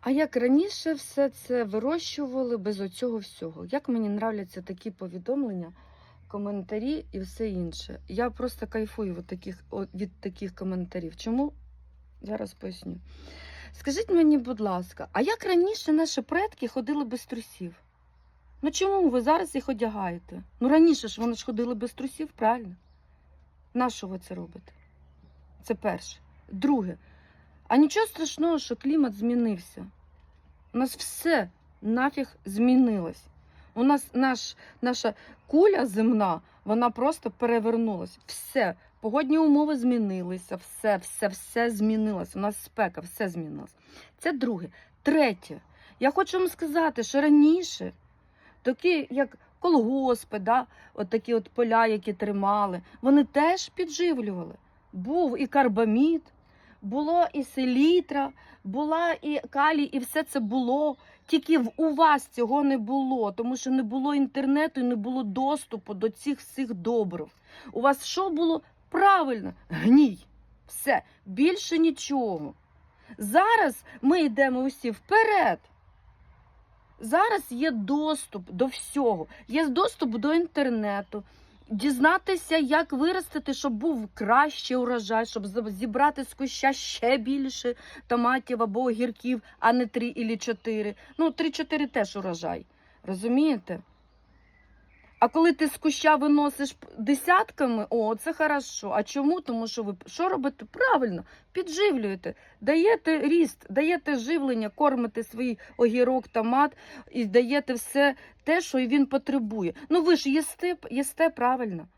А як раніше все це вирощували без оцього всього? Як мені нравляться такі повідомлення, коментарі і все інше. Я просто кайфую від таких, від таких коментарів. Чому? Зараз поясню. Скажіть мені, будь ласка, а як раніше наші предки ходили без трусів? Ну чому ви зараз їх одягаєте? Ну раніше ж вони ж ходили без трусів, правильно? Нащо ви це робите? Це перше. Друге. А нічого страшного, що клімат змінився. У нас все нафіг змінилось. У нас наш, наша куля земна, вона просто перевернулась. Все. Погодні умови змінилися, все, все, все змінилось. У нас спека, все змінилось. Це друге. Третє. Я хочу вам сказати, що раніше такі, як колгоспи, да, от такі от поля, які тримали, вони теж підживлювали. Був і карбамід, було і селітра, була і калій, і все це було. Тільки у вас цього не було, тому що не було інтернету і не було доступу до цих всіх добрив. У вас що було? Правильно, гній. Все, більше нічого. Зараз ми йдемо усі вперед. Зараз є доступ до всього, є доступ до інтернету. Дізнатися, як виростити, щоб був кращий урожай, щоб зібрати з куща ще більше томатів або огірків, а не три і чотири. Ну, три-чотири теж урожай. Розумієте? А коли ти з куща виносиш десятками, о, це хорошо. А чому? Тому що ви що робите? Правильно, підживлюєте, даєте ріст, даєте живлення, кормите свій огірок, томат і даєте все те, що він потребує. Ну ви ж їсте, їсте правильно.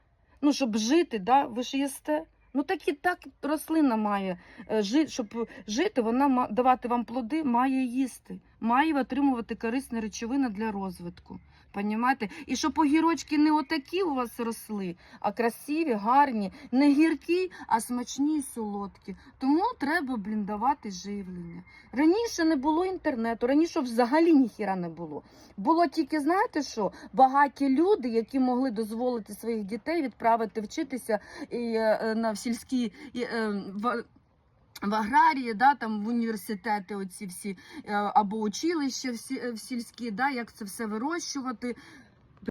Ну, щоб жити, да? ви ж їсте. Ну так і так рослина має е, жити, щоб жити, вона давати вам плоди, має їсти, має отримувати корисні речовини для розвитку. Понімаєте? І щоб огірочки не отакі у вас росли, а красиві, гарні, не гіркі, а смачні і солодкі. Тому треба блін, давати живлення. Раніше не було інтернету, раніше взагалі ніхіра не було. Було тільки, знаєте що, багаті люди, які могли дозволити своїх дітей відправити вчитися і, е, на в сільські і, е, в, в аграрії, да, там в університети, оці всі е, або училища всі, е, в сільські, да, як це все вирощувати.